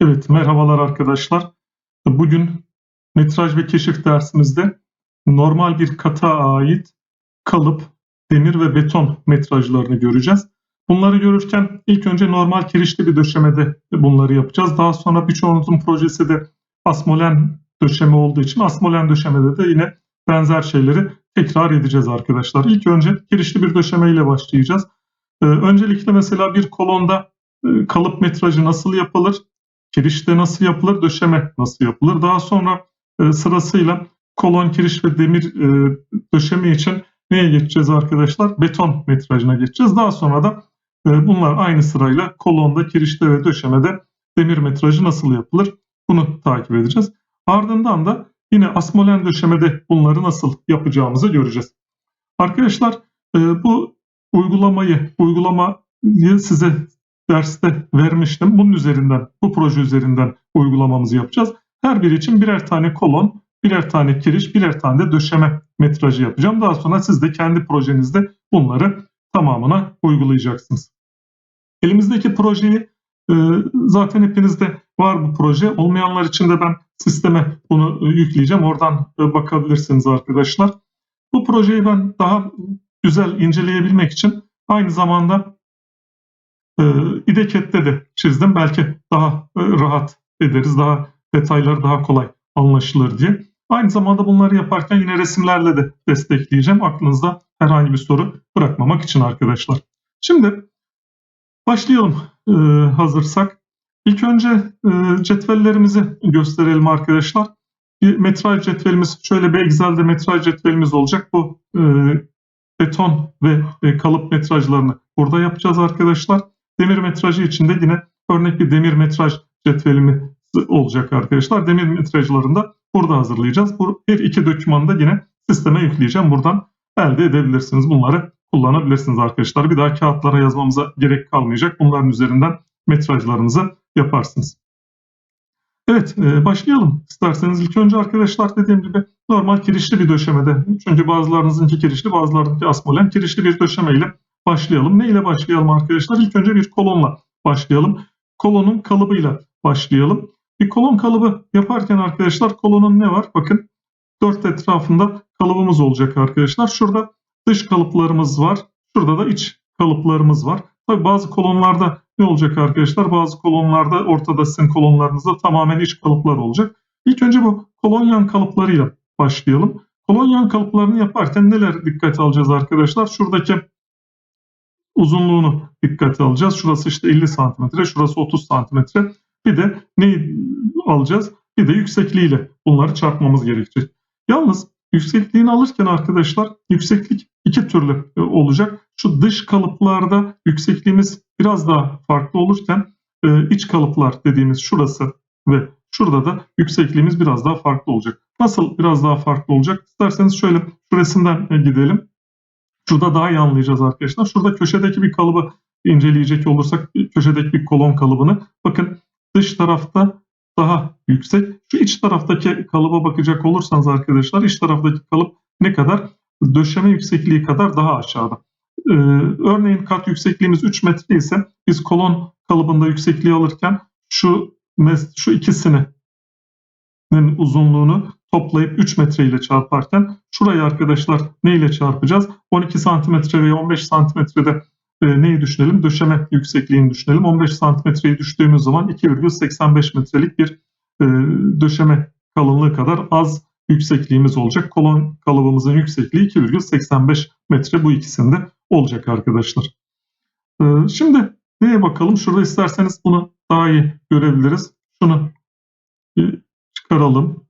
Evet, merhabalar arkadaşlar. Bugün metraj ve keşif dersimizde normal bir kata ait kalıp, demir ve beton metrajlarını göreceğiz. Bunları görürken ilk önce normal kirişli bir döşemede bunları yapacağız. Daha sonra birçoğunuzun projesi de asmolen döşeme olduğu için asmolen döşemede de yine benzer şeyleri tekrar edeceğiz arkadaşlar. İlk önce kirişli bir döşeme ile başlayacağız. Ee, öncelikle mesela bir kolonda e, kalıp metrajı nasıl yapılır? Kirişte nasıl yapılır, döşeme nasıl yapılır. Daha sonra e, sırasıyla kolon, kiriş ve demir e, döşeme için neye geçeceğiz arkadaşlar? Beton metrajına geçeceğiz. Daha sonra da e, bunlar aynı sırayla kolonda, kirişte ve döşemede demir metrajı nasıl yapılır? Bunu takip edeceğiz. Ardından da yine asmolen döşemede bunları nasıl yapacağımızı göreceğiz. Arkadaşlar bu uygulamayı, uygulamayı size derste vermiştim. Bunun üzerinden, bu proje üzerinden uygulamamızı yapacağız. Her biri için birer tane kolon, birer tane kiriş, birer tane de döşeme metrajı yapacağım. Daha sonra siz de kendi projenizde bunları tamamına uygulayacaksınız. Elimizdeki projeyi e, zaten hepinizde var bu proje. Olmayanlar için de ben sisteme bunu yükleyeceğim. Oradan e, bakabilirsiniz arkadaşlar. Bu projeyi ben daha güzel inceleyebilmek için aynı zamanda e, İdeket'te de çizdim. Belki daha e, rahat ederiz, daha detaylar daha kolay anlaşılır diye. Aynı zamanda bunları yaparken yine resimlerle de destekleyeceğim. Aklınızda herhangi bir soru bırakmamak için arkadaşlar. Şimdi başlayalım e, hazırsak. İlk önce e, cetvellerimizi gösterelim arkadaşlar. Bir metraj cetvelimiz, şöyle bir Excel'de metraj cetvelimiz olacak. Bu e, beton ve e, kalıp metrajlarını burada yapacağız arkadaşlar. Demir metrajı içinde yine örnek bir demir metraj cetvelimi olacak arkadaşlar. Demir metrajlarını da burada hazırlayacağız. Bu her iki dokümanı da yine sisteme yükleyeceğim. Buradan elde edebilirsiniz. Bunları kullanabilirsiniz arkadaşlar. Bir daha kağıtlara yazmamıza gerek kalmayacak. Bunların üzerinden metrajlarınızı yaparsınız. Evet e, başlayalım isterseniz. ilk önce arkadaşlar dediğim gibi normal kirişli bir döşemede. Çünkü bazılarınızınki kirişli bazılarınınki asmolen kirişli bir döşeme ile başlayalım. Ne ile başlayalım arkadaşlar? İlk önce bir kolonla başlayalım. Kolonun kalıbıyla başlayalım. Bir kolon kalıbı yaparken arkadaşlar kolonun ne var? Bakın dört etrafında kalıbımız olacak arkadaşlar. Şurada dış kalıplarımız var. Şurada da iç kalıplarımız var. Tabi bazı kolonlarda ne olacak arkadaşlar? Bazı kolonlarda ortada sizin kolonlarınızda tamamen iç kalıplar olacak. İlk önce bu kolonyan kalıplarıyla başlayalım. Kolonyan kalıplarını yaparken neler dikkat alacağız arkadaşlar? Şuradaki uzunluğunu dikkate alacağız. Şurası işte 50 santimetre, şurası 30 santimetre. Bir de neyi alacağız? Bir de yüksekliğiyle bunları çarpmamız gerekecek. Yalnız yüksekliğini alırken arkadaşlar yükseklik iki türlü e, olacak. Şu dış kalıplarda yüksekliğimiz biraz daha farklı olurken e, iç kalıplar dediğimiz şurası ve şurada da yüksekliğimiz biraz daha farklı olacak. Nasıl biraz daha farklı olacak? İsterseniz şöyle şu resimden e, gidelim. Şurada daha iyi anlayacağız arkadaşlar. Şurada köşedeki bir kalıbı inceleyecek olursak köşedeki bir kolon kalıbını bakın dış tarafta daha yüksek. Şu iç taraftaki kalıba bakacak olursanız arkadaşlar iç taraftaki kalıp ne kadar? Döşeme yüksekliği kadar daha aşağıda. Ee, örneğin kat yüksekliğimiz 3 metre ise biz kolon kalıbında yüksekliği alırken şu şu ikisini uzunluğunu toplayıp 3 metre ile çarparken şurayı arkadaşlar ne ile çarpacağız? 12 santimetre veya 15 santimetrede e, neyi düşünelim? Döşeme yüksekliğini düşünelim. 15 santimetreyi düştüğümüz zaman 2,85 metrelik bir e, döşeme kalınlığı kadar az yüksekliğimiz olacak. Kolon kalıbımızın yüksekliği 2,85 metre bu ikisinde olacak arkadaşlar. E, şimdi neye bakalım? Şurada isterseniz bunu daha iyi görebiliriz. Şunu çıkaralım.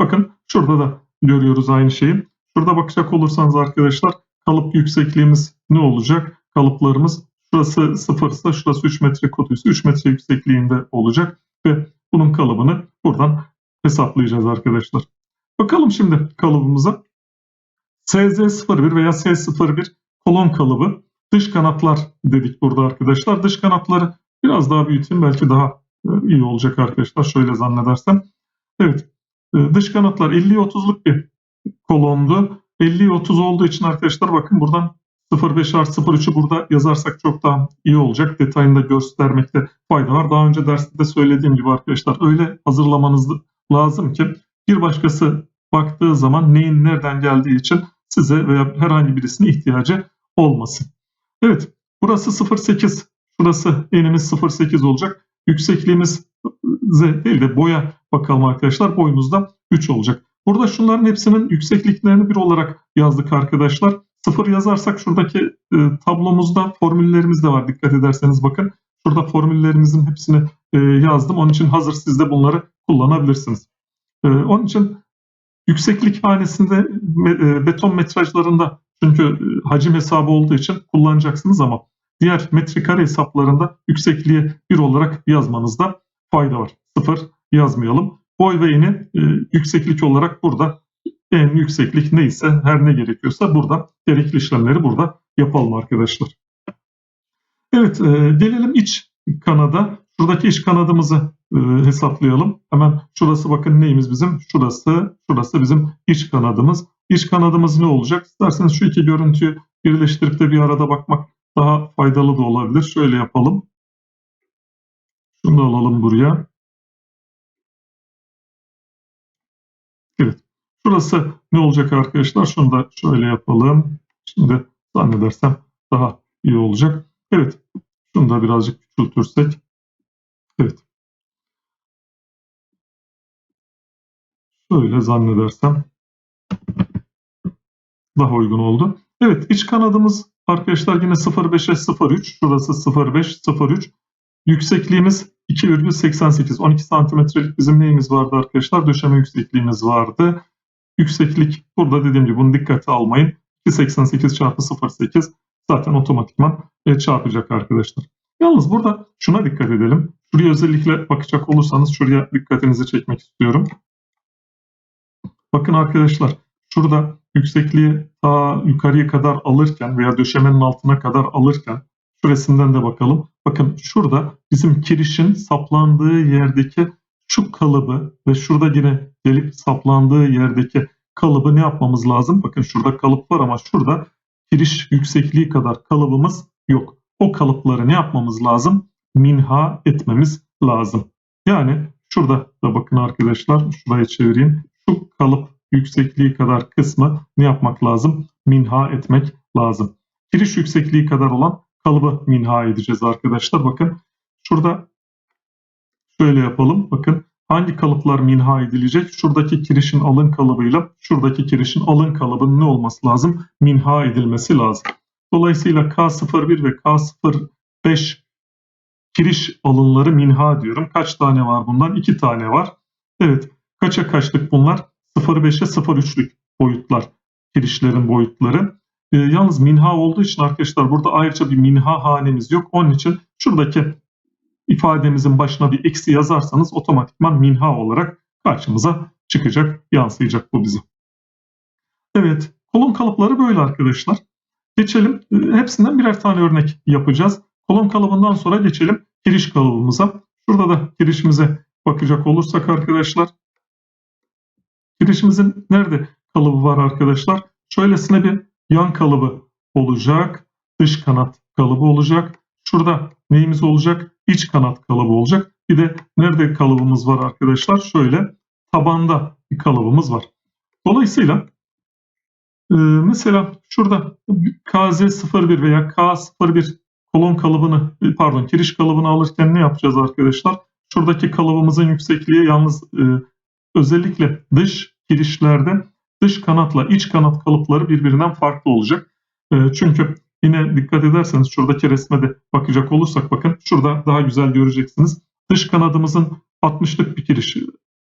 Bakın şurada da görüyoruz aynı şeyi. Şurada bakacak olursanız arkadaşlar kalıp yüksekliğimiz ne olacak? Kalıplarımız şurası 0 ise şurası 3 metre kotuysa 3 metre yüksekliğinde olacak ve bunun kalıbını buradan hesaplayacağız arkadaşlar. Bakalım şimdi kalıbımıza. SZ01 veya S01 kolon kalıbı. Dış kanatlar dedik burada arkadaşlar. Dış kanatları biraz daha büyüteyim belki daha e, iyi olacak arkadaşlar. Şöyle zannedersem. Evet dış kanatlar 50'ye 30'luk bir kolondu. 50'ye 30 olduğu için arkadaşlar bakın buradan 05 artı 03'ü burada yazarsak çok daha iyi olacak. Detayını da göstermekte fayda var. Daha önce derste de söylediğim gibi arkadaşlar öyle hazırlamanız lazım ki bir başkası baktığı zaman neyin nereden geldiği için size veya herhangi birisine ihtiyacı olmasın. Evet burası 08 şurası enimiz 08 olacak. Yüksekliğimiz Z değil de boya bakalım arkadaşlar boyumuzda 3 olacak. Burada şunların hepsinin yüksekliklerini bir olarak yazdık arkadaşlar. Sıfır yazarsak şuradaki e, tablomuzda formüllerimiz de var. Dikkat ederseniz bakın. Şurada formüllerimizin hepsini e, yazdım. Onun için hazır siz de bunları kullanabilirsiniz. E, onun için yükseklik hanesinde e, beton metrajlarında çünkü e, hacim hesabı olduğu için kullanacaksınız ama diğer metrekare hesaplarında yüksekliği bir olarak yazmanızda fayda var. Sıfır yazmayalım. Boy ve eni e, yükseklik olarak burada en yükseklik neyse her ne gerekiyorsa burada gerekli işlemleri burada yapalım arkadaşlar. Evet e, gelelim iç kanada. Şuradaki iç kanadımızı e, hesaplayalım. Hemen şurası bakın neyimiz bizim? Şurası, şurası bizim iç kanadımız. İç kanadımız ne olacak? İsterseniz şu iki görüntüyü birleştirip de bir arada bakmak daha faydalı da olabilir. Şöyle yapalım. Şunu da alalım buraya. Şurası ne olacak arkadaşlar? Şunu da şöyle yapalım. Şimdi zannedersem daha iyi olacak. Evet. Şunu da birazcık küçültürsek. Evet. Şöyle zannedersem daha uygun oldu. Evet iç kanadımız arkadaşlar yine 0.5'e 0.3. Şurası 0.5 0.3. Yüksekliğimiz 2,88 12 santimetrelik bizim neyimiz vardı arkadaşlar? Döşeme yüksekliğimiz vardı. Yükseklik burada dediğim gibi bunu dikkate almayın. 288 çarpı 0.8 zaten otomatikman e, çarpacak arkadaşlar. Yalnız burada şuna dikkat edelim. Şuraya özellikle bakacak olursanız şuraya dikkatinizi çekmek istiyorum. Bakın arkadaşlar şurada yüksekliği ta yukarıya kadar alırken veya döşemenin altına kadar alırken şu resimden de bakalım. Bakın şurada bizim kirişin saplandığı yerdeki şu kalıbı ve şurada yine gelip saplandığı yerdeki kalıbı ne yapmamız lazım? Bakın şurada kalıp var ama şurada kiriş yüksekliği kadar kalıbımız yok. O kalıpları ne yapmamız lazım? Minha etmemiz lazım. Yani şurada da bakın arkadaşlar şuraya çevireyim. Şu kalıp yüksekliği kadar kısmı ne yapmak lazım? Minha etmek lazım. Kiriş yüksekliği kadar olan kalıbı minha edeceğiz arkadaşlar. Bakın şurada şöyle yapalım. Bakın hangi kalıplar minha edilecek? Şuradaki kirişin alın kalıbıyla şuradaki kirişin alın kalıbının ne olması lazım? Minha edilmesi lazım. Dolayısıyla K01 ve K05 kiriş alınları minha diyorum. Kaç tane var bundan? 2 tane var. Evet. Kaça kaçlık bunlar? 0.5'e 0.3'lük boyutlar. Kirişlerin boyutları. E, yalnız minha olduğu için arkadaşlar burada ayrıca bir minha hanemiz yok. Onun için şuradaki ifademizin başına bir eksi yazarsanız otomatikman minha olarak karşımıza çıkacak, yansıyacak bu bize. Evet, kolon kalıpları böyle arkadaşlar. Geçelim, e, hepsinden birer tane örnek yapacağız. Kolon kalıbından sonra geçelim giriş kalıbımıza. Şurada da girişimize bakacak olursak arkadaşlar. Girişimizin nerede kalıbı var arkadaşlar? Şöylesine bir yan kalıbı olacak. Dış kanat kalıbı olacak. Şurada neyimiz olacak? İç kanat kalıbı olacak. Bir de nerede kalıbımız var arkadaşlar? Şöyle tabanda bir kalıbımız var. Dolayısıyla e, mesela şurada KZ01 veya K01 kolon kalıbını pardon kiriş kalıbını alırken ne yapacağız arkadaşlar? Şuradaki kalıbımızın yüksekliği yalnız e, özellikle dış kirişlerde dış kanatla iç kanat kalıpları birbirinden farklı olacak. E, çünkü yine dikkat ederseniz şuradaki resme de bakacak olursak bakın şurada daha güzel göreceksiniz. Dış kanadımızın 60'lık bir kiriş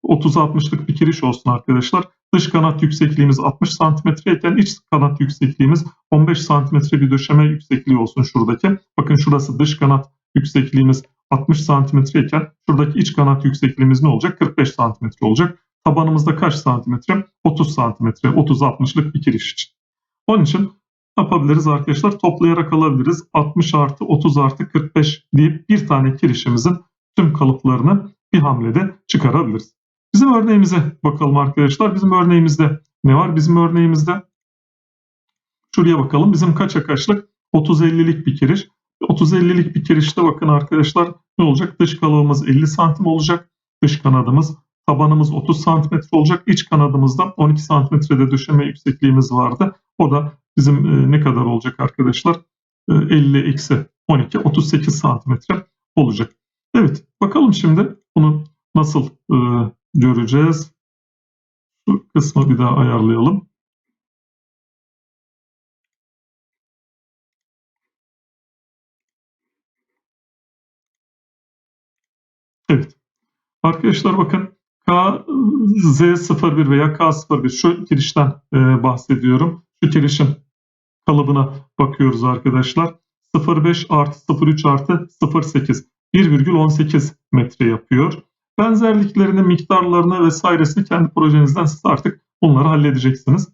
30'a 60'lık bir kiriş olsun arkadaşlar. Dış kanat yüksekliğimiz 60 cm iken iç kanat yüksekliğimiz 15 cm bir döşeme yüksekliği olsun şuradaki. Bakın şurası dış kanat yüksekliğimiz 60 cm iken şuradaki iç kanat yüksekliğimiz ne olacak? 45 cm olacak. Tabanımızda kaç santimetre? 30 santimetre. 30-60'lık bir kiriş için. Onun için ne yapabiliriz arkadaşlar? Toplayarak alabiliriz. 60 artı 30 artı 45 deyip bir tane kirişimizin tüm kalıplarını bir hamlede çıkarabiliriz. Bizim örneğimize bakalım arkadaşlar. Bizim örneğimizde ne var? Bizim örneğimizde şuraya bakalım. Bizim kaça kaçlık? 30-50'lik bir kiriş. 30-50'lik bir kirişte bakın arkadaşlar ne olacak? Dış kalıbımız 50 santim olacak. Dış kanadımız tabanımız 30 santimetre olacak. İç kanadımızda 12 santimetrede döşeme yüksekliğimiz vardı. O da bizim e, ne kadar olacak arkadaşlar? E, 50 eksi 12 38 santimetre olacak. Evet bakalım şimdi bunu nasıl e, göreceğiz. Şu kısmı bir daha ayarlayalım. Evet. Arkadaşlar bakın KZ01 veya K01 şu kirişten e, bahsediyorum. Şu kirişin kalıbına bakıyoruz arkadaşlar. 0.5 artı 0.3 artı 0.8 1,18 metre yapıyor. Benzerliklerini, miktarlarını vesairesini kendi projenizden siz artık bunları halledeceksiniz.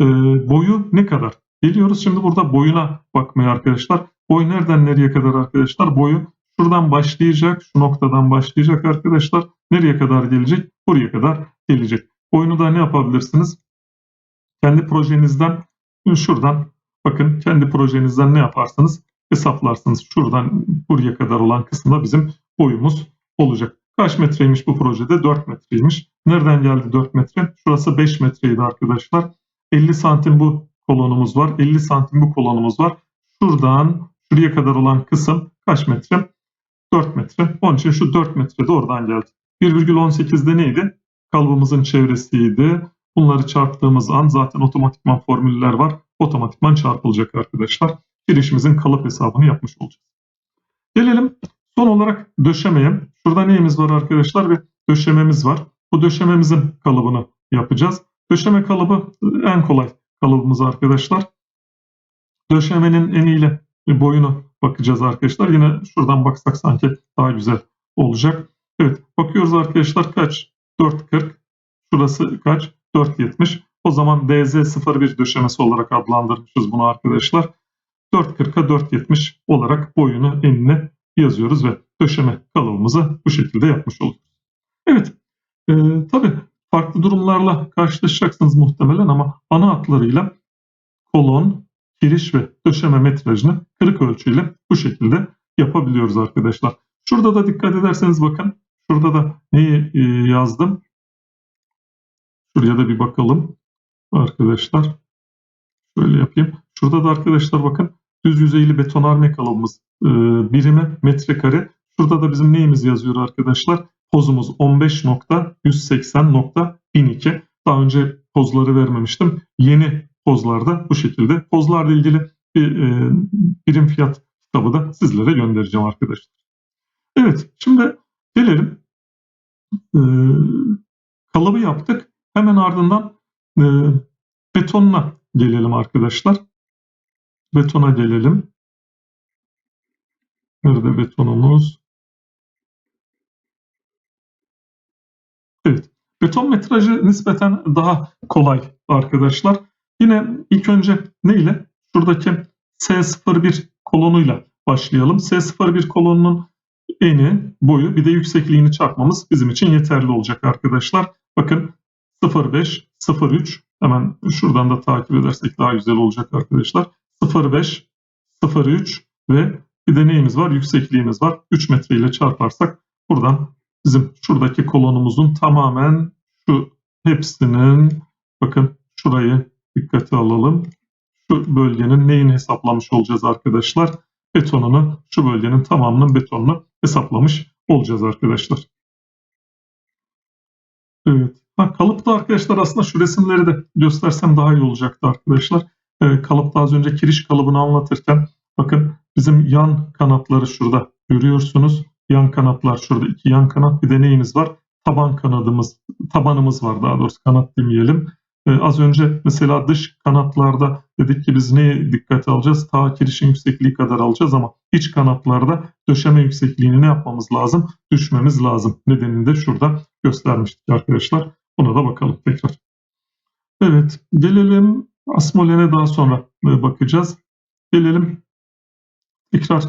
E, boyu ne kadar? Geliyoruz şimdi burada boyuna bakmaya arkadaşlar. Boy nereden nereye kadar arkadaşlar? Boyu şuradan başlayacak, şu noktadan başlayacak arkadaşlar. Nereye kadar gelecek? Buraya kadar gelecek. Boyunu da ne yapabilirsiniz? Kendi projenizden şuradan bakın kendi projenizden ne yaparsanız hesaplarsınız. Şuradan buraya kadar olan kısımda bizim boyumuz olacak. Kaç metreymiş bu projede? 4 metreymiş. Nereden geldi 4 metre? Şurası 5 metreydi arkadaşlar. 50 santim bu kolonumuz var. 50 santim bu kolonumuz var. Şuradan şuraya kadar olan kısım kaç metre? 4 metre. Onun için şu 4 metre de oradan geldi. 1,18'de neydi? Kalıbımızın çevresiydi. Bunları çarptığımız an zaten otomatikman formüller var. Otomatikman çarpılacak arkadaşlar. Girişimizin kalıp hesabını yapmış olacağız. Gelelim son olarak döşemeye. Şurada neyimiz var arkadaşlar? Bir döşememiz var. Bu döşememizin kalıbını yapacağız. Döşeme kalıbı en kolay kalıbımız arkadaşlar. Döşemenin eniyle boyunu bakacağız arkadaşlar. Yine şuradan baksak sanki daha güzel olacak. Evet bakıyoruz arkadaşlar kaç? 4.40. Şurası kaç? 4.70. O zaman DZ01 döşemesi olarak adlandırmışız bunu arkadaşlar. 4.40'a 4.70 olarak boyunu enine yazıyoruz ve döşeme kalıbımızı bu şekilde yapmış oluyoruz. Evet e, tabi farklı durumlarla karşılaşacaksınız muhtemelen ama ana hatlarıyla kolon, giriş ve döşeme metrajını kırık ölçüyle bu şekilde yapabiliyoruz arkadaşlar. Şurada da dikkat ederseniz bakın Şurada da neyi e, yazdım? Şuraya da bir bakalım arkadaşlar. Şöyle yapayım. Şurada da arkadaşlar bakın düz yüzeyli betonarme kalıbımız e, birimi metrekare. Şurada da bizim neyimiz yazıyor arkadaşlar? Pozumuz 15.180.1002. Daha önce pozları vermemiştim. Yeni pozlarda bu şekilde. Pozlarla ilgili bir e, birim fiyat kitabı da sizlere göndereceğim arkadaşlar. Evet şimdi Gelelim e, kalıbı yaptık. Hemen ardından e, betonuna gelelim arkadaşlar. Betona gelelim. Nerede betonumuz? Evet. Beton metrajı nispeten daha kolay arkadaşlar. Yine ilk önce ne ile? Şuradaki S01 kolonuyla başlayalım. S01 kolonunun eni, boyu bir de yüksekliğini çarpmamız bizim için yeterli olacak arkadaşlar. Bakın 0.5, 0.3 hemen şuradan da takip edersek daha güzel olacak arkadaşlar. 0.5, 0.3 ve bir de neyimiz var? Yüksekliğimiz var. 3 metre ile çarparsak buradan bizim şuradaki kolonumuzun tamamen şu hepsinin bakın şurayı dikkate alalım. Şu bölgenin neyini hesaplamış olacağız arkadaşlar? betonunu, şu bölgenin tamamının betonunu hesaplamış olacağız arkadaşlar. Evet. Ha, kalıpta arkadaşlar aslında şu resimleri de göstersem daha iyi olacaktı arkadaşlar. Ee, kalıpta az önce kiriş kalıbını anlatırken bakın bizim yan kanatları şurada görüyorsunuz. Yan kanatlar şurada iki yan kanat bir de neyimiz var? Taban kanadımız, tabanımız var daha doğrusu kanat demeyelim. Ee, az önce mesela dış kanatlarda dedik ki biz neye dikkate alacağız? Ta kirişin yüksekliği kadar alacağız ama iç kanatlarda döşeme yüksekliğini ne yapmamız lazım? Düşmemiz lazım. Nedenini de şurada göstermiştik arkadaşlar. Buna da bakalım tekrar. Evet gelelim Asmolen'e daha sonra e, bakacağız. Gelelim tekrar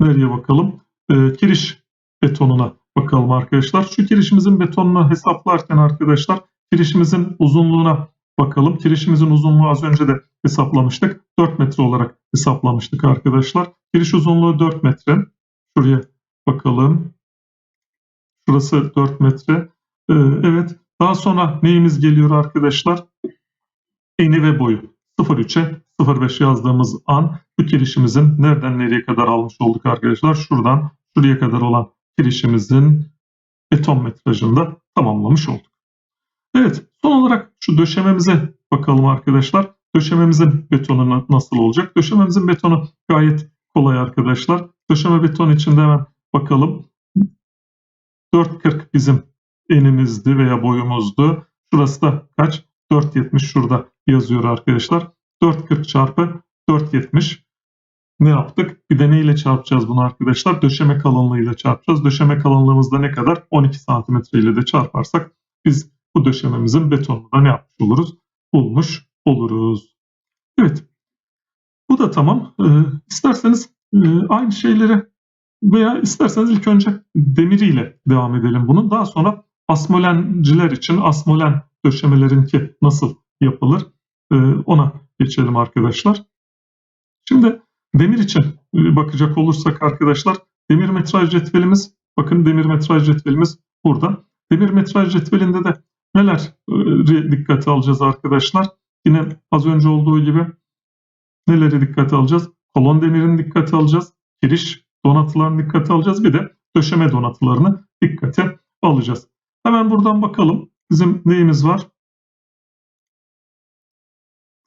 nereye bakalım? E, kiriş betonuna bakalım arkadaşlar. Şu kirişimizin betonunu hesaplarken arkadaşlar kirişimizin uzunluğuna bakalım. Kirişimizin uzunluğu az önce de hesaplamıştık. 4 metre olarak hesaplamıştık arkadaşlar. Kiriş uzunluğu 4 metre. Şuraya bakalım. Şurası 4 metre. Ee, evet. Daha sonra neyimiz geliyor arkadaşlar? Eni ve boyu. 0.3'e 0.5 yazdığımız an bu kirişimizin nereden nereye kadar almış olduk arkadaşlar? Şuradan şuraya kadar olan kirişimizin beton metrajını da tamamlamış olduk. Evet son olarak şu döşememize bakalım arkadaşlar. Döşememizin betonu na- nasıl olacak? Döşememizin betonu gayet kolay arkadaşlar. Döşeme beton içinde hemen bakalım. 4.40 bizim enimizdi veya boyumuzdu. Şurası da kaç? 4.70 şurada yazıyor arkadaşlar. 4.40 çarpı 4.70 ne yaptık? Bir de neyle çarpacağız bunu arkadaşlar? Döşeme kalınlığıyla çarpacağız. Döşeme kalınlığımız da ne kadar? 12 santimetre ile de çarparsak biz bu döşememizin betonunu da ne yapmış oluruz? Bulmuş oluruz. Evet. Bu da tamam. Ee, isterseniz e, aynı şeyleri veya isterseniz ilk önce demiriyle devam edelim bunun. Daha sonra asmolenciler için asmolen döşemelerinki nasıl yapılır e, ona geçelim arkadaşlar. Şimdi demir için e, bakacak olursak arkadaşlar demir metraj cetvelimiz bakın demir metraj cetvelimiz burada. Demir metraj cetvelinde de neler e, dikkate alacağız arkadaşlar? Yine az önce olduğu gibi neleri dikkate alacağız? Kolon demirini dikkate alacağız. Giriş donatılarını dikkate alacağız. Bir de döşeme donatılarını dikkate alacağız. Hemen buradan bakalım. Bizim neyimiz var?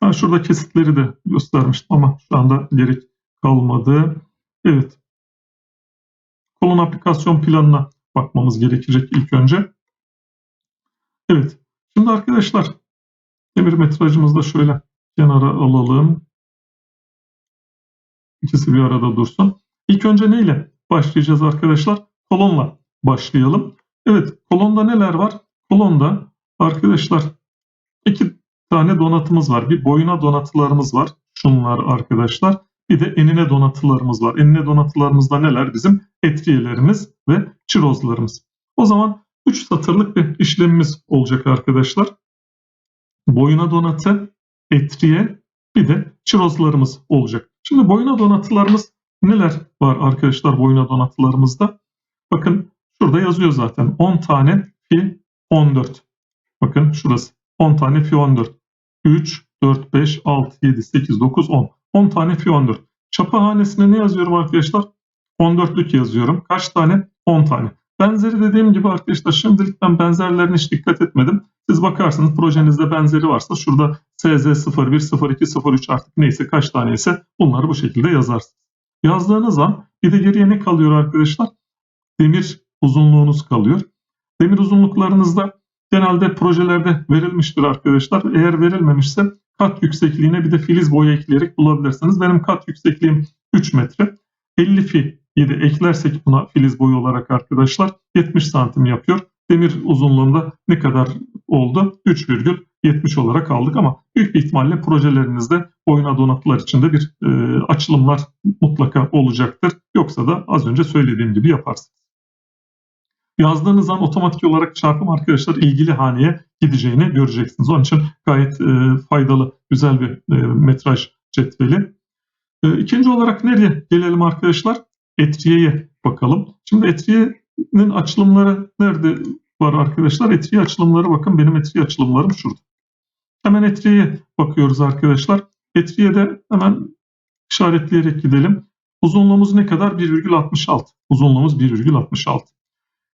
Ben şurada kesitleri de göstermiştim ama şu anda gerek kalmadı. Evet. Kolon aplikasyon planına bakmamız gerekecek ilk önce. Evet. Şimdi arkadaşlar demir metrajımızı da şöyle kenara alalım. İkisi bir arada dursun. İlk önce neyle başlayacağız arkadaşlar? Kolonla başlayalım. Evet kolonda neler var? Kolonda arkadaşlar iki tane donatımız var. Bir boyuna donatılarımız var. Şunlar arkadaşlar. Bir de enine donatılarımız var. Enine donatılarımızda neler? Bizim etriyelerimiz ve çirozlarımız. O zaman 3 satırlık bir işlemimiz olacak arkadaşlar. Boyuna donatı, etriye, bir de çirozlarımız olacak. Şimdi boyuna donatılarımız neler var arkadaşlar boyuna donatılarımızda? Bakın şurada yazıyor zaten 10 tane fi 14. Bakın şurası 10 tane fi 14. 3, 4, 5, 6, 7, 8, 9, 10. 10 tane fi 14. Çapı hanesine ne yazıyorum arkadaşlar? 14'lük yazıyorum. Kaç tane? 10 tane. Benzeri dediğim gibi arkadaşlar şimdilik ben benzerlerine hiç dikkat etmedim. Siz bakarsınız projenizde benzeri varsa şurada SZ01, 02, 03 artık neyse kaç tane ise bunları bu şekilde yazarsınız. Yazdığınız an bir de geriye ne kalıyor arkadaşlar? Demir uzunluğunuz kalıyor. Demir uzunluklarınızda genelde projelerde verilmiştir arkadaşlar. Eğer verilmemişse kat yüksekliğine bir de filiz boyu ekleyerek bulabilirsiniz. Benim kat yüksekliğim 3 metre. 50 fi 7 eklersek buna filiz boyu olarak arkadaşlar 70 santim yapıyor. Demir uzunluğunda ne kadar oldu? 3,70 olarak aldık ama büyük bir ihtimalle projelerinizde boyuna donatılar içinde bir e, açılımlar mutlaka olacaktır. Yoksa da az önce söylediğim gibi yaparsınız. Yazdığınız an otomatik olarak çarpım arkadaşlar ilgili haneye gideceğini göreceksiniz. Onun için gayet e, faydalı, güzel bir e, metraj cetveli. E, ikinci olarak nereye gelelim arkadaşlar? Etriyeye bakalım. Şimdi etriyenin açılımları nerede var arkadaşlar? Etriye açılımları bakın benim etriye açılımlarım şurada. Hemen etriyeye bakıyoruz arkadaşlar. Etriyede hemen işaretleyerek gidelim. Uzunluğumuz ne kadar? 1,66. Uzunluğumuz 1,66.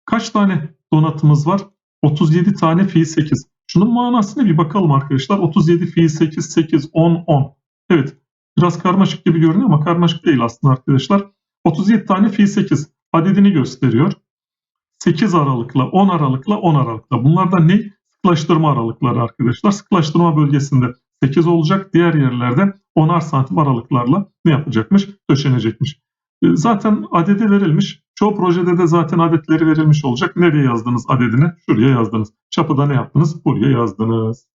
Kaç tane donatımız var? 37 tane fi 8. Şunun manasına bir bakalım arkadaşlar. 37 fi 8, 8, 10, 10. Evet biraz karmaşık gibi görünüyor ama karmaşık değil aslında arkadaşlar. 37 tane fi 8 adedini gösteriyor. 8 aralıkla 10 aralıkla 10 aralıkla. Bunlar da ne? Sıklaştırma aralıkları arkadaşlar. Sıklaştırma bölgesinde 8 olacak. Diğer yerlerde 10'ar santim aralıklarla ne yapacakmış? Döşenecekmiş. E, Zaten adedi verilmiş. Çoğu projede de zaten adetleri verilmiş olacak. Nereye yazdınız adedini? Şuraya yazdınız. Çapıda ne yaptınız? Buraya yazdınız.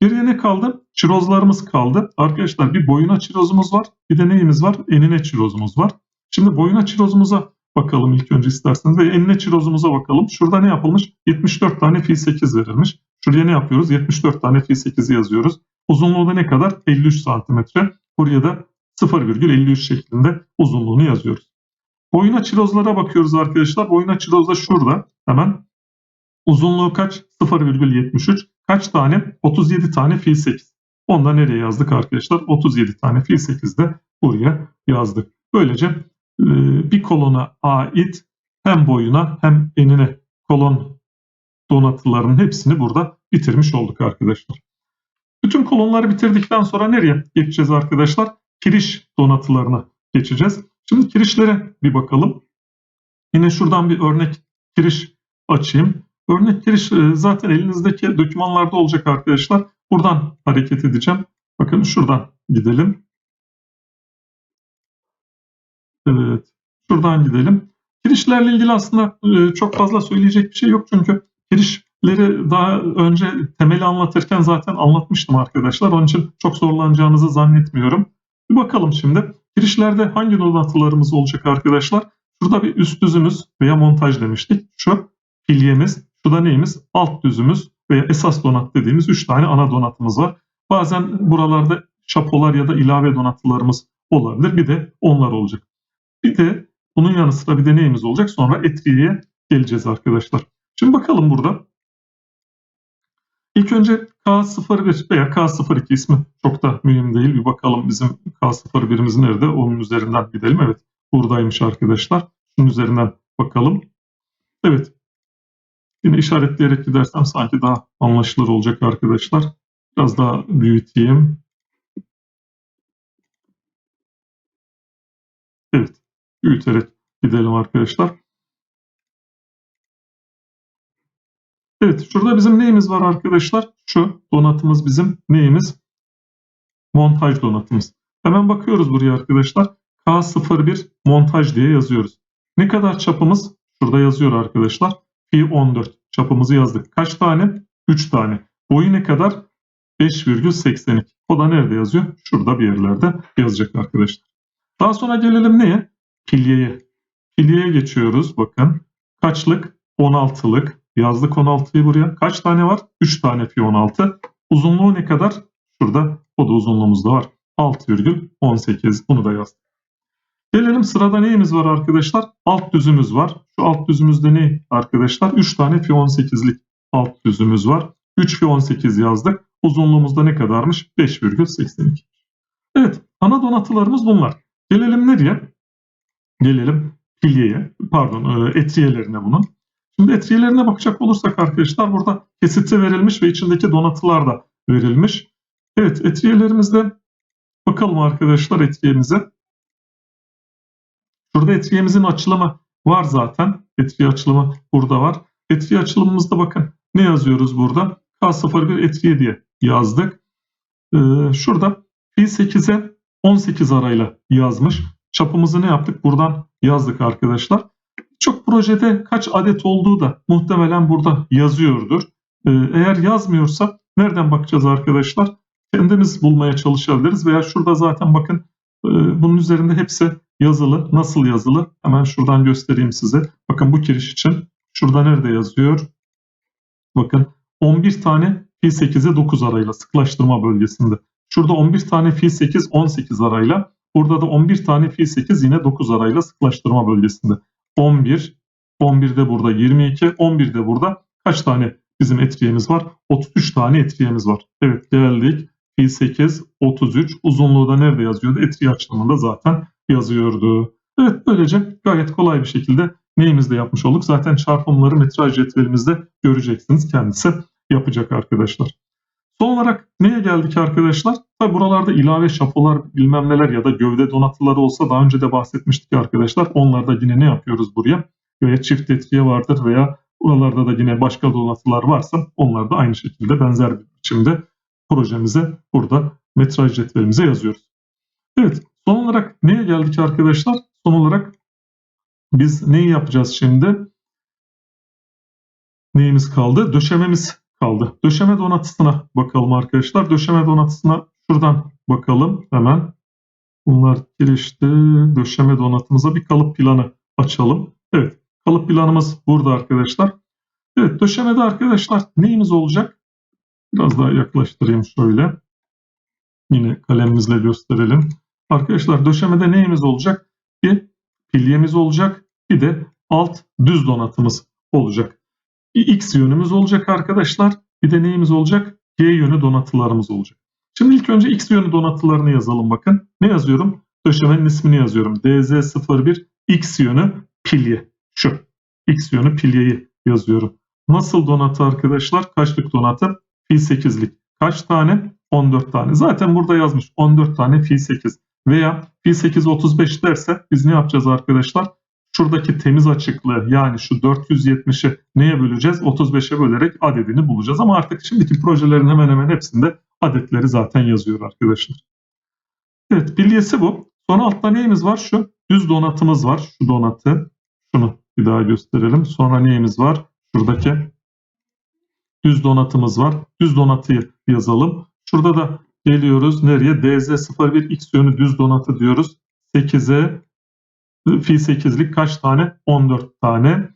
Geriye ne kaldı? Çirozlarımız kaldı. Arkadaşlar bir boyuna çirozumuz var. Bir de neyimiz var? Enine çirozumuz var. Şimdi boyuna çirozumuza bakalım ilk önce isterseniz ve enine çirozumuza bakalım. Şurada ne yapılmış? 74 tane fi 8 verilmiş. Şuraya ne yapıyoruz? 74 tane fi 8'i yazıyoruz. Uzunluğu da ne kadar? 53 santimetre. Buraya da 0,53 şeklinde uzunluğunu yazıyoruz. Boyun açılozlara bakıyoruz arkadaşlar. Boyun açıloz da şurada. Hemen uzunluğu kaç? 0,73. Kaç tane? 37 tane fi 8. Onda nereye yazdık arkadaşlar? 37 tane fi 8 de buraya yazdık. Böylece e, bir kolona ait hem boyuna hem enine kolon donatılarının hepsini burada bitirmiş olduk arkadaşlar. Bütün kolonları bitirdikten sonra nereye geçeceğiz arkadaşlar? Kiriş donatılarına geçeceğiz. Şimdi kirişlere bir bakalım. Yine şuradan bir örnek kiriş açayım. Örnek giriş e, zaten elinizdeki dokümanlarda olacak arkadaşlar. Buradan hareket edeceğim. Bakın şuradan gidelim. Evet. Şuradan gidelim. Kirişlerle ilgili aslında e, çok fazla söyleyecek bir şey yok. Çünkü kirişleri daha önce temeli anlatırken zaten anlatmıştım arkadaşlar. Onun için çok zorlanacağınızı zannetmiyorum. Bir bakalım şimdi. Kirişlerde hangi donatılarımız olacak arkadaşlar? Şurada bir üst düzümüz veya montaj demiştik. Şu filyemiz, şu da neyimiz? Alt düzümüz veya esas donat dediğimiz 3 tane ana donatımız var. Bazen buralarda şapolar ya da ilave donatılarımız olabilir. Bir de onlar olacak. Bir de bunun yanı sıra bir de neyimiz olacak? Sonra etriğe geleceğiz arkadaşlar. Şimdi bakalım burada. İlk önce K01 veya K02 ismi çok da mühim değil. Bir bakalım bizim K01'imiz nerede? Onun üzerinden gidelim. Evet buradaymış arkadaşlar. Şunun üzerinden bakalım. Evet Yine işaretleyerek gidersem sanki daha anlaşılır olacak arkadaşlar. Biraz daha büyüteyim. Evet, büyüterek gidelim arkadaşlar. Evet, şurada bizim neyimiz var arkadaşlar? Şu donatımız bizim neyimiz? Montaj donatımız. Hemen bakıyoruz buraya arkadaşlar. K01 montaj diye yazıyoruz. Ne kadar çapımız? Şurada yazıyor arkadaşlar. Pi 14 çapımızı yazdık. Kaç tane? 3 tane. Boyu ne kadar? 5,82. O da nerede yazıyor? Şurada bir yerlerde yazacak arkadaşlar. Daha sonra gelelim neye? Pilyeye. Pilyeye geçiyoruz. Bakın. Kaçlık? 16'lık. Yazdık 16'yı buraya. Kaç tane var? 3 tane pi 16. Uzunluğu ne kadar? Şurada. O da uzunluğumuzda var. 6,18. Bunu da yazdık. Gelelim sırada neyimiz var arkadaşlar? Alt düzümüz var. Şu alt düzümüzde ne arkadaşlar? 3 tane fi 18'lik alt düzümüz var. 3 fi 18 yazdık. Uzunluğumuzda ne kadarmış? 5,82. Evet ana donatılarımız bunlar. Gelelim nereye? Gelelim pilyeye. Pardon e, etriyelerine bunun. Şimdi etriyelerine bakacak olursak arkadaşlar burada kesiti verilmiş ve içindeki donatılar da verilmiş. Evet etriyelerimizde bakalım arkadaşlar etriyemize. Şurada etriyemizin açılımı var zaten. Etriye açılımı burada var. Etriye açılımımızda bakın ne yazıyoruz burada? K01 etriye diye yazdık. Ee, şurada pi 8'e 18 arayla yazmış. Çapımızı ne yaptık? Buradan yazdık arkadaşlar. Çok projede kaç adet olduğu da muhtemelen burada yazıyordur. Ee, eğer yazmıyorsa nereden bakacağız arkadaşlar? Kendimiz bulmaya çalışabiliriz veya şurada zaten bakın e, bunun üzerinde hepsi yazılı. Nasıl yazılı? Hemen şuradan göstereyim size. Bakın bu kiriş için şurada nerede yazıyor? Bakın 11 tane fi 8'e 9 arayla sıklaştırma bölgesinde. Şurada 11 tane fi 8 18 arayla. Burada da 11 tane fi 8 yine 9 arayla sıklaştırma bölgesinde. 11, 11 de burada 22, 11 de burada kaç tane bizim etriyemiz var? 33 tane etriyemiz var. Evet geldik. Fi 8, 33. Uzunluğu da nerede yazıyordu? Etriye açılımında zaten yazıyordu. Evet böylece gayet kolay bir şekilde neyimizde yapmış olduk. Zaten çarpımları metraj cetvelimizde göreceksiniz. Kendisi yapacak arkadaşlar. Son olarak neye geldik arkadaşlar? Tabi buralarda ilave şapolar bilmem neler ya da gövde donatıları olsa daha önce de bahsetmiştik arkadaşlar. Onlarda yine ne yapıyoruz buraya? Veya çift etriye vardır veya buralarda da yine başka donatılar varsa onlar da aynı şekilde benzer bir biçimde projemize burada metraj cetvelimize yazıyoruz. Evet Son olarak neye geldik arkadaşlar? Son olarak biz neyi yapacağız şimdi? Neyimiz kaldı? Döşememiz kaldı. Döşeme donatısına bakalım arkadaşlar. Döşeme donatısına şuradan bakalım hemen. Bunlar girişti. Döşeme donatımıza bir kalıp planı açalım. Evet kalıp planımız burada arkadaşlar. Evet döşemede arkadaşlar neyimiz olacak? Biraz daha yaklaştırayım şöyle. Yine kalemimizle gösterelim. Arkadaşlar döşemede neyimiz olacak? Bir pilyemiz olacak. Bir de alt düz donatımız olacak. Bir X yönümüz olacak arkadaşlar. Bir de neyimiz olacak? Y yönü donatılarımız olacak. Şimdi ilk önce X yönü donatılarını yazalım bakın. Ne yazıyorum? Döşemenin ismini yazıyorum. DZ01 X yönü pilye. Şu. X yönü pilyeyi yazıyorum. Nasıl donatı arkadaşlar? Kaçlık donatı? Fi 8'lik. Kaç tane? 14 tane. Zaten burada yazmış 14 tane fi 8 veya fi 8 35 derse biz ne yapacağız arkadaşlar? Şuradaki temiz açıklığı yani şu 470'i neye böleceğiz? 35'e bölerek adedini bulacağız. Ama artık şimdiki projelerin hemen hemen hepsinde adetleri zaten yazıyor arkadaşlar. Evet bilyesi bu. Sonra altta neyimiz var? Şu düz donatımız var. Şu donatı. Şunu bir daha gösterelim. Sonra neyimiz var? Şuradaki düz donatımız var. Düz donatıyı yazalım. Şurada da geliyoruz nereye? DZ01 X yönü düz donatı diyoruz. 8'e fi 8'lik kaç tane? 14 tane.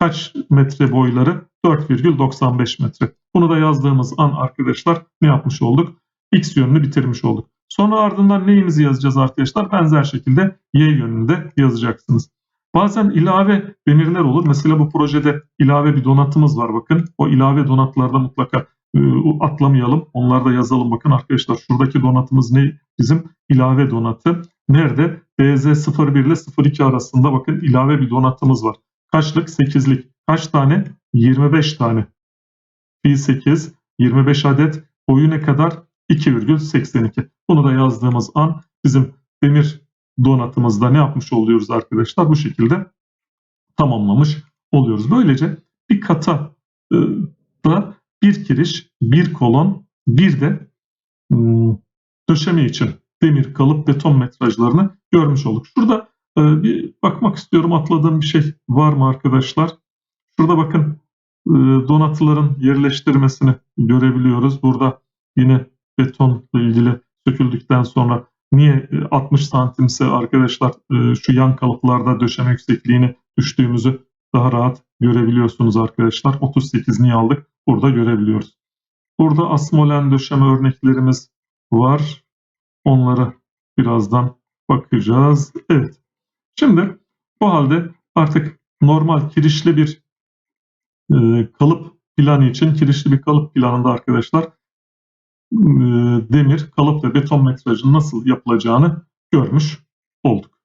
Kaç metre boyları? 4,95 metre. Bunu da yazdığımız an arkadaşlar ne yapmış olduk? X yönünü bitirmiş olduk. Sonra ardından neyimizi yazacağız arkadaşlar? Benzer şekilde Y yönünde yazacaksınız. Bazen ilave demirler olur. Mesela bu projede ilave bir donatımız var bakın. O ilave donatlarda mutlaka e, atlamayalım. Onları da yazalım bakın arkadaşlar. Şuradaki donatımız ne? Bizim ilave donatı. Nerede? BZ01 ile 02 arasında bakın ilave bir donatımız var. Kaçlık? 8'lik. Kaç tane? 25 tane. Fi 8, 25 adet. Boyu ne kadar? 2,82. Bunu da yazdığımız an bizim demir donatımızda ne yapmış oluyoruz arkadaşlar? Bu şekilde tamamlamış oluyoruz. Böylece bir kata e, da bir kiriş, bir kolon, bir de hmm, döşeme için demir, kalıp, beton metrajlarını görmüş olduk. Şurada e, bir bakmak istiyorum atladığım bir şey var mı arkadaşlar? Şurada bakın e, donatıların yerleştirmesini görebiliyoruz. Burada yine betonla ilgili söküldükten sonra niye 60 santimse arkadaşlar e, şu yan kalıplarda döşeme yüksekliğini düştüğümüzü daha rahat görebiliyorsunuz arkadaşlar. 38 niye aldık? Burada görebiliyoruz. Burada asmolen döşeme örneklerimiz var. Onlara birazdan bakacağız. Evet. Şimdi bu halde artık normal kirişli bir e, kalıp planı için kirişli bir kalıp planında arkadaşlar e, demir, kalıp ve beton metrajının nasıl yapılacağını görmüş olduk.